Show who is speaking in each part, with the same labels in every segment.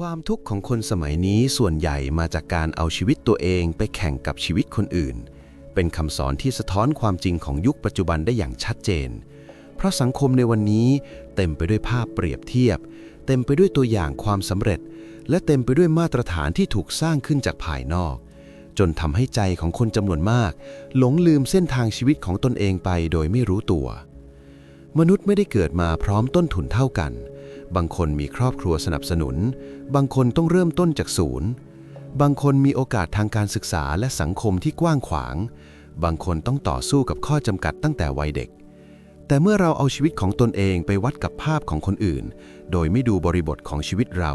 Speaker 1: ความทุกข์ของคนสมัยนี้ส่วนใหญ่มาจากการเอาชีวิตตัวเองไปแข่งกับชีวิตคนอื่น เป็นคำสอนที่สะท้อนความจริงของยุคปัจจุบันได้อย่างชัดเจน เพราะสังคมในวันนี้เต็มไปด้วยภาพเปรียบเทียบ เต็มไปด้วยตัวอย่างความสำเร็จ และเต็มไปด้วยมาตรฐานที่ถูกสร้างขึ้นจากภายนอก จนทำให้ใจของคนจำนวนมาก หลงลืมเส้นทางชีวิตของตนเองไปโดยไม่รู้ตัว มนุษย์ไม่ได้เกิดมาพร้อมต้นทุนเท่ากัน บางคนมีครอบครัวสนับสนุน บางคนต้องเริ่มต้นจากศูนย์ บางคนมีโอกาสทางการศึกษาและสังคมที่กว้างขวาง บางคนต้องต่อสู้กับข้อจำกัดตั้งแต่วัยเด็ก แต่เมื่อเราเอาชีวิตของตนเองไปวัดกับภาพของคนอื่น โดยไม่ดูบริบทของชีวิตเรา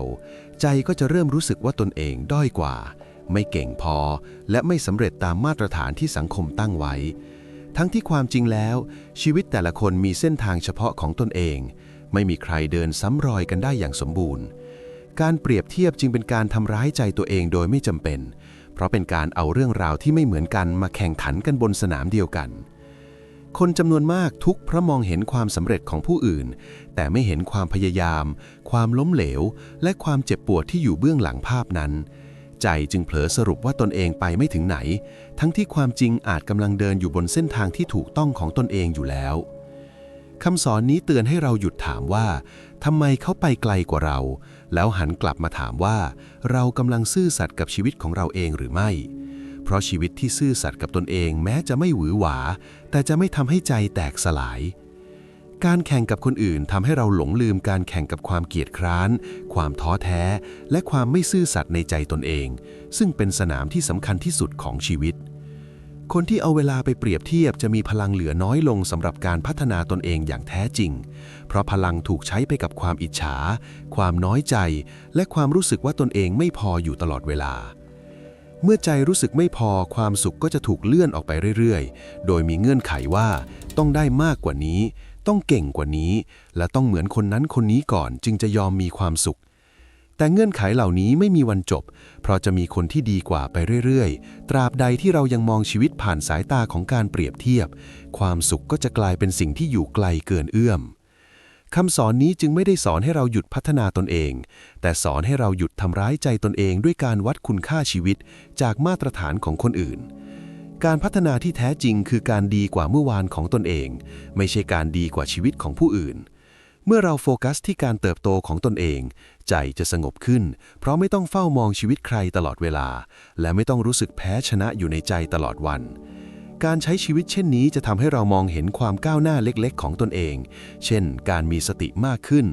Speaker 1: ใจก็จะเริ่มรู้สึกว่าตนเองด้อยกว่า ไม่เก่งพอ และไม่สำเร็จตามมาตรฐานที่สังคมตั้งไว้ ทั้งที่ความจริงแล้ว ชีวิตแต่ละคนมีเส้นทางเฉพาะของตนเอง ไม่มีใครเดินซ้ำรอยกันได้อย่างสมบูรณ์ การเปรียบเทียบจึงเป็นการทำร้ายใจตัวเองโดยไม่จำเป็น เพราะเป็นการเอาเรื่องราวที่ไม่เหมือนกันมาแข่งขันกันบนสนามเดียวกัน คนจำนวนมากทุกพระมองเห็นความสำเร็จของผู้อื่น แต่ไม่เห็นความพยายาม ความล้มเหลว และความเจ็บปวดที่อยู่เบื้องหลังภาพนั้น ใจจึงเผลอสรุปว่าตนเองไปไม่ถึงไหน ทั้งที่ความจริงอาจกำลังเดินอยู่บนเส้นทางที่ถูกต้องของตนเองอยู่แล้ว คำสอนนี้เตือนให้เราหยุดถามว่าทำไมเขาไปไกลกว่าเรา แล้วหันกลับมาถามว่า เรากำลังซื่อสัตย์กับชีวิตของเราเองหรือไม่ เพราะชีวิตที่ซื่อสัตย์กับตนเองแม้จะไม่หวือหวา แต่จะไม่ทำให้ใจแตกสลาย การแข่งกับคนอื่นทำให้เราหลงลืมการแข่งกับความเกียจคร้าน ความท้อแท้ และความไม่ซื่อสัตย์ในใจตนเอง ซึ่งเป็นสนามที่สำคัญที่สุดของชีวิต คนที่เอาเวลาไปเปรียบเทียบจะมีพลังเหลือน้อยลงสำหรับการพัฒนาตนเองอย่างแท้จริง เพราะพลังถูกใช้ไปกับความอิจฉา ความน้อยใจ และความรู้สึกว่าตนเองไม่พออยู่ตลอดเวลา เมื่อใจรู้สึกไม่พอความสุขก็จะถูกเลื่อนออกไปเรื่อยๆ โดยมีเงื่อนไขว่าต้องได้มากกว่านี้ ต้องเก่งกว่านี้ และต้องเหมือนคนนั้นคนนี้ก่อนจึงจะยอมมีความสุข แต่เงื่อนไขเหล่านี้ไม่มีวันจบ เพราะจะมีคนที่ดีกว่าไปเรื่อยๆ ตราบใดที่เรายังมองชีวิตผ่านสายตาของการเปรียบเทียบ ความสุขก็จะกลายเป็นสิ่งที่อยู่ไกลเกินเอื้อมคำสอนนี้จึงไม่ได้สอนให้เราหยุดพัฒนาตนเอง แต่สอนให้เราหยุดทำร้ายใจตนเองด้วยการวัดคุณค่าชีวิตจากมาตรฐานของคนอื่น การพัฒนาที่แท้จริงคือการดีกว่าเมื่อวานของตนเอง ไม่ใช่การดีกว่าชีวิตของผู้อื่น เมื่อเราโฟกัสที่การเติบโตของตนเอง ใจจะสงบขึ้น เพราะไม่ต้องเฝ้ามองชีวิตใครตลอดเวลา และไม่ต้องรู้สึกแพ้ชนะอยู่ในใจตลอดวัน การใช้ชีวิตเช่นนี้จะทำให้เรามองเห็นความก้าวหน้าเล็กๆ ของตนเอง เช่น การมีสติมากขึ้น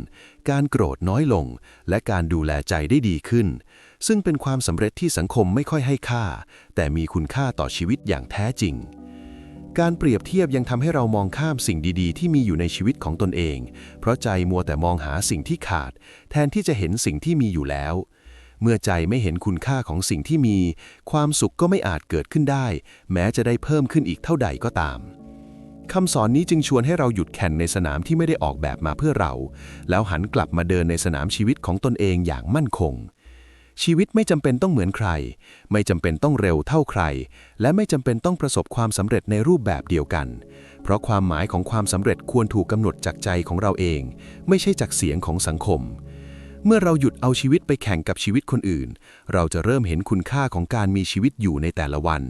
Speaker 1: การโกรธน้อยลง และการดูแลใจได้ดีขึ้น ซึ่งเป็นความสำเร็จที่สังคมไม่ค่อยให้ค่า แต่มีคุณค่าต่อชีวิตอย่างแท้จริง การเปรียบเทียบยังทำให้เรามองข้ามสิ่งดีๆ ที่มีอยู่ในชีวิตของตนเอง เพราะใจมัวแต่มองหาสิ่งที่ขาด แทนที่จะเห็นสิ่งที่มีอยู่แล้ว เมื่อใจไม่เห็นคุณค่าของสิ่งที่มี ความสุขก็ไม่อาจเกิดขึ้นได้ แม้จะได้เพิ่มขึ้นอีกเท่าใดก็ตามคำสอนนี้จึงชวนให้เราหยุดแข่งในสนามที่ไม่ได้ออกแบบมาเพื่อเรา แล้วหันกลับมาเดินในสนามชีวิตของตนเองอย่างมั่นคง ชีวิตไม่จำเป็นต้องเหมือนใคร ไม่จำเป็นต้องเร็วเท่าใคร และไม่จำเป็นต้องประสบความสำเร็จในรูปแบบเดียวกัน เพราะความหมายของความสำเร็จควรถูกกำหนดจากใจของเราเอง ไม่ใช่จากเสียงของสังคม เมื่อเราหยุดเอาชีวิตไปแข่งกับชีวิตคนอื่น เราจะเริ่มเห็นคุณค่าของการมีชีวิตอยู่ในแต่ละวัน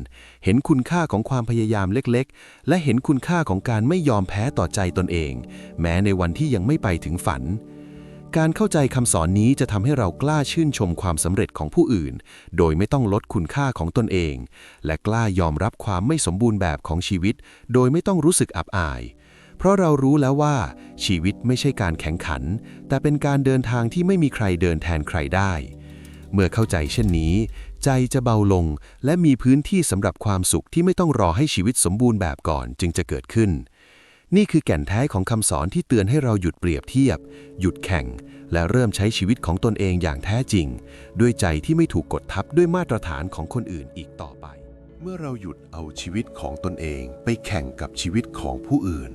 Speaker 1: เห็นคุณค่าของความพยายามเล็กๆ และเห็นคุณค่าของการไม่ยอมแพ้ต่อใจตนเอง แม้ในวันที่ยังไม่ไปถึงฝัน การเข้าใจคำสอนนี้จะทำให้เรากล้าชื่นชมความสำเร็จของผู้อื่น โดยไม่ต้องลดคุณค่าของตนเอง และกล้ายอมรับความไม่สมบูรณ์แบบของชีวิต โดยไม่ต้องรู้สึกอับอาย เพราะเรารู้แล้วว่า ชีวิตไม่ใช่การแข่งขัน แต่เป็นการเดินทางที่ไม่มีใครเดินแทนใครได้ เมื่อเข้าใจเช่นนี้ ใจจะเบาลง และมีพื้นที่สำหรับความสุขที่ไม่ต้องรอให้ชีวิตสมบูรณ์แบบก่อนจึงจะเกิดขึ้น นี่คือแก่นแท้ของคำสอนที่เตือนให้เราหยุดเปรียบเทียบ หยุดแข่ง และเริ่มใช้ชีวิตของตนเองอย่างแท้จริง ด้วยใจที่ไม่ถูกกดทับด้วยมาตรฐานของคนอื่นอีกต่อไป
Speaker 2: เมื่อเราหยุดเอาชีวิตของตนเอง ไปแข่งกับชีวิตของผู้อื่น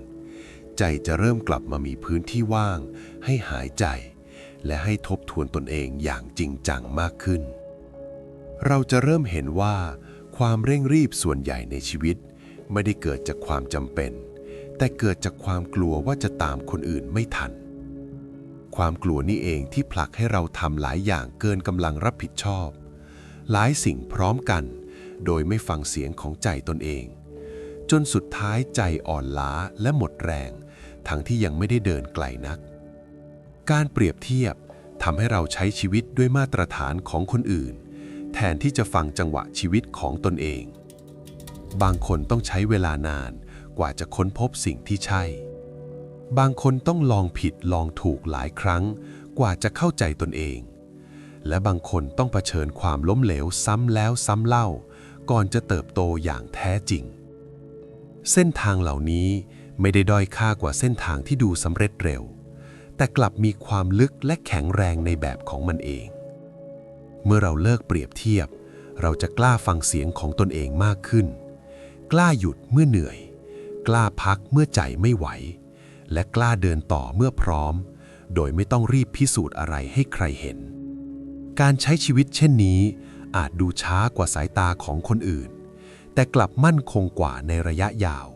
Speaker 2: ใจจะเริ่มกลับมามีพื้นที่ว่าง ให้หายใจ และให้ทบทวนตนเองอย่างจริงจังมากขึ้น เราจะเริ่มเห็นว่า ความเร่งรีบส่วนใหญ่ในชีวิต ไม่ได้เกิดจากความจำเป็น แต่เกิดจากความกลัวว่าจะตามคนอื่นไม่ทัน ความกลัวนี่เองที่ผลักให้เราทำหลายอย่างเกินกำลังรับผิดชอบ หลายสิ่งพร้อมกัน โดยไม่ฟังเสียงของใจตนเอง จนสุดท้ายใจอ่อนล้าและหมดแรง ทั้งที่ยังไม่ได้เดินไกลนัก การเปรียบเทียบทำให้เราใช้ชีวิตด้วยมาตรฐานของคนอื่น แทนที่จะฟังจังหวะชีวิตของตนเอง บางคนต้องใช้เวลานาน กว่าจะค้นพบสิ่งที่ใช่ บางคนต้องลองผิดลองถูกหลายครั้ง กว่าจะเข้าใจตนเอง และบางคนต้องเผชิญความล้มเหลวซ้ำแล้วซ้ำเล่า ก่อนจะเติบโตอย่างแท้จริง เส้นทางเหล่านี้ไม่ได้ด้อยค่ากว่าเส้นทางที่ดูสำเร็จเร็ว แต่กลับมีความลึกและแข็งแรงในแบบของมันเอง เมื่อเราเลิกเปรียบเทียบ เราจะกล้าฟังเสียงของตนเองมากขึ้น กล้าหยุดเมื่อเหนื่อย กล้าพักเมื่อใจไม่ไหว และกล้าเดินต่อเมื่อพร้อม โดยไม่ต้องรีบพิสูจน์อะไรให้ใครเห็น การใช้ชีวิตเช่นนี้ อาจดูช้ากว่าสายตาของคนอื่น แต่กลับมั่นคงกว่าในระยะยาว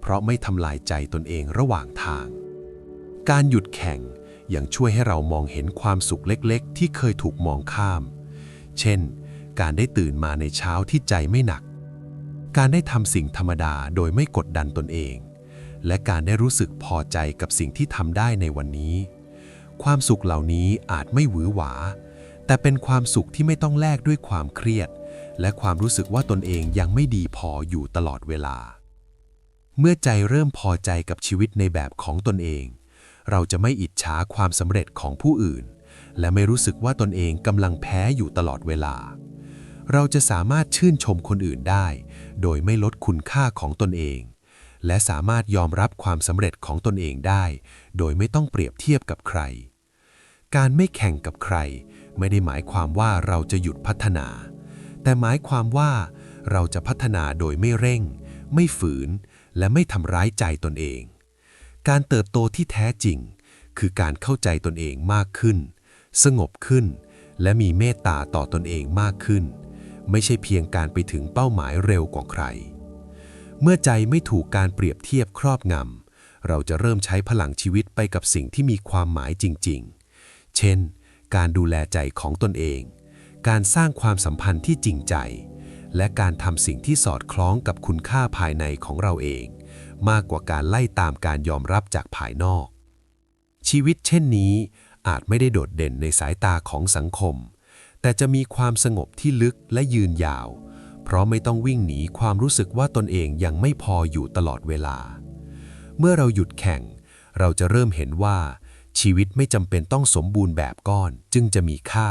Speaker 2: เพราะไม่ทำลายใจตนเองระหว่างทาง การหยุดแข่งยังช่วยให้เรามองเห็นความสุขเล็กๆ ที่เคยถูกมองข้าม เช่น การได้ตื่นมาในเช้าที่ใจไม่หนัก การได้ทำสิ่งธรรมดาโดยไม่กดดันตนเอง และการได้รู้สึกพอใจกับสิ่งที่ทำได้ในวันนี้ ความสุขเหล่านี้อาจไม่หวือหวา แต่เป็นความสุขที่ไม่ต้องแลกด้วยความเครียด และความรู้สึกว่าตนเองยังไม่ดีพออยู่ตลอดเวลา เมื่อใจเริ่มพอใจกับชีวิตในแบบของตนเอง เราจะไม่อิจฉาความสำเร็จของผู้อื่น และไม่รู้สึกว่าตนเองกำลังแพ้อยู่ตลอดเวลา เราจะสามารถชื่นชมคนอื่นได้ โดยไม่ลดคุณค่าของตนเอง และสามารถยอมรับความสำเร็จของตนเองได้ โดยไม่ต้องเปรียบเทียบกับใคร การไม่แข่งกับใคร ไม่ได้หมายความว่าเราจะหยุดพัฒนา แต่หมายความว่า เราจะพัฒนาโดยไม่เร่ง ไม่ฝืน และไม่ทำร้ายใจตนเอง การเติบโตที่แท้จริง คือการเข้าใจตนเองมากขึ้น สงบขึ้น และมีเมตตาต่อตนเองมากขึ้น ไม่ใช่เพียงการไปถึงเป้าหมายเร็วกว่าใคร เมื่อใจไม่ถูกการเปรียบเทียบครอบงำ เราจะเริ่มใช้พลังชีวิตไปกับสิ่งที่มีความหมายจริง ๆ เช่น การดูแลใจของตนเอง การสร้างความสัมพันธ์ที่จริงใจ และการทำสิ่งที่สอดคล้องกับคุณค่าภายในของเราเอง มากกว่าการไล่ตามการยอมรับจากภายนอก ชีวิตเช่นนี้อาจไม่ได้โดดเด่นในสายตาของสังคม แต่จะมีความสงบที่ลึกและยืนยาว เพราะไม่ต้องวิ่งหนีความรู้สึกว่าตนเองยังไม่พออยู่ตลอดเวลา เมื่อเราหยุดแข่ง เราจะเริ่มเห็นว่า ชีวิตไม่จำเป็นต้องสมบูรณ์แบบก้อนจึงจะมีค่า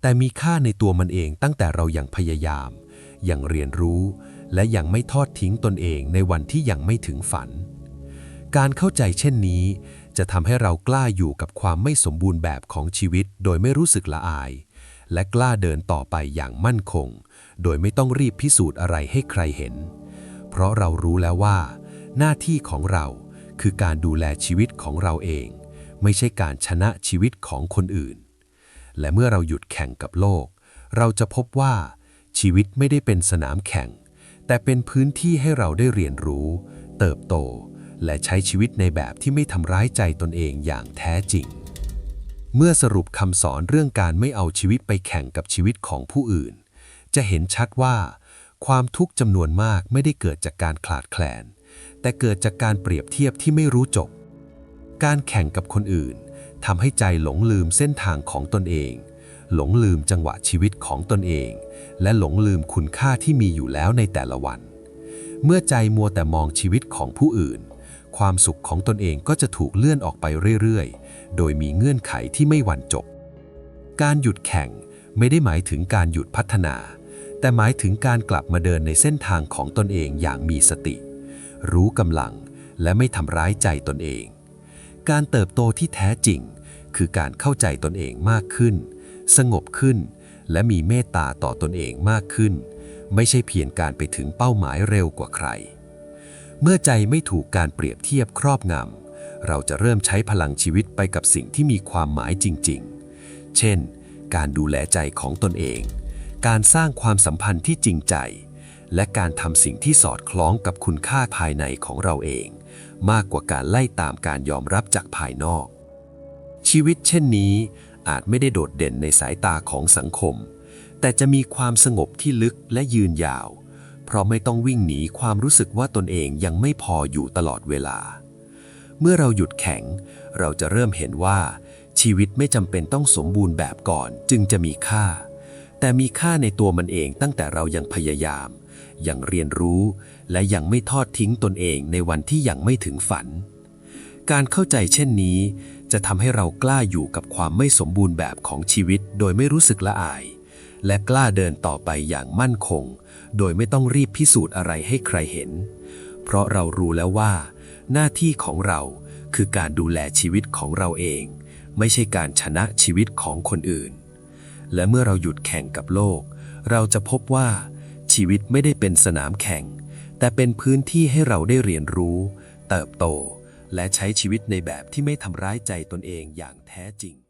Speaker 2: แต่มีค่าในตัวมันเองตั้งแต่เรายังพยายาม ยังเรียนรู้ และยังไม่ทอดทิ้งตนเองในวันที่ยังไม่ถึงฝัน การเข้าใจเช่นนี้ จะทำให้เรากล้าอยู่กับความไม่สมบูรณ์แบบของชีวิตโดยไม่รู้สึกละอาย และกล้าเดินต่อไปอย่างมั่นคง โดยไม่ต้องรีบพิสูจน์อะไรให้ใครเห็น เพราะเรารู้แล้วว่า หน้าที่ของเราคือการดูแลชีวิตของเราเอง ไม่ใช่การชนะชีวิตของคนอื่น และเมื่อเราหยุดแข่งกับโลก เราจะพบว่า ชีวิตไม่ได้เป็นสนามแข่ง แต่เป็นพื้นที่ให้เราได้เรียนรู้ เติบโต และใช้ชีวิตในแบบที่ไม่ทำร้ายใจตนเองอย่างแท้จริง เมื่อสรุปคำสอนเรื่องการไม่เอาชีวิตไปแข่งกับชีวิตของผู้อื่น จะเห็นชัดว่า ความทุกข์จำนวนมากไม่ได้เกิดจากการขาดแคลน แต่เกิดจากการเปรียบเทียบที่ไม่รู้จบ การแข่งกับคนอื่นทำให้ใจหลงลืมเส้นทางของตนเอง หลงลืมจังหวะชีวิตของตนเอง และหลงลืมคุณค่าที่มีอยู่แล้วในแต่ละวัน เมื่อใจมัวแต่มองชีวิตของผู้อื่น ความสุขของตนเองก็จะถูกเลื่อนออกไปเรื่อยๆ โดยมีเงื่อนไขที่ไม่หวั่นจบ การหยุดแข่งไม่ได้หมายถึงการหยุดพัฒนา แต่หมายถึงการกลับมาเดินในเส้นทางของตนเองอย่างมีสติ รู้กำลังและไม่ทำร้ายใจตนเอง การเติบโตที่แท้จริง คือการเข้าใจตนเองมากขึ้น สงบขึ้น และมีเมตตาต่อตนเองมากขึ้น ไม่ใช่เพียงการไปถึงเป้าหมายเร็วกว่าใคร เมื่อใจไม่ถูกการเปรียบเทียบครอบงำ เราจะเริ่มใช้พลังชีวิตไปกับสิ่งที่มีความหมายจริง ๆ เช่น การดูแลใจของตนเอง การสร้างความสัมพันธ์ที่จริงใจ และการทำสิ่งที่สอดคล้องกับคุณค่าภายในของเราเอง มากกว่าการไล่ตามการยอมรับจากภายนอก
Speaker 3: ชีวิตเช่นนี้อาจไม่ได้โดดเด่นในสายตาของสังคม แต่จะมีความสงบที่ลึกและยืนยาว เพราะไม่ต้องวิ่งหนีความรู้สึกว่าตนเองยังไม่พออยู่ตลอดเวลา เมื่อเราหยุดแข็ง เราจะเริ่มเห็นว่า ชีวิตไม่จำเป็นต้องสมบูรณ์แบบก่อนจึงจะมีค่า แต่มีค่าในตัวมันเองตั้งแต่เรายังพยายาม ยังเรียนรู้ และยังไม่ทอดทิ้งตนเองในวันที่ยังไม่ถึงฝัน การเข้าใจเช่นนี้ จะทำให้เรากล้าอยู่กับความไม่สมบูรณ์แบบของชีวิตโดยไม่รู้สึกละอาย และกล้าเดินต่อไปอย่างมั่นคง โดยไม่ต้องรีบพิสูจน์อะไรให้ใครเห็น เพราะเรารู้แล้วว่า หน้าที่ของเราคือการดูแลชีวิตของเราเอง ไม่ใช่การชนะชีวิตของคนอื่น และเมื่อเราหยุดแข่งกับโลก เราจะพบว่า ชีวิตไม่ได้เป็นสนามแข่ง แต่เป็นพื้นที่ให้เราได้เรียนรู้ เติบโต และใช้ชีวิตในแบบที่ไม่ทำร้ายใจตนเองอย่างแท้จริง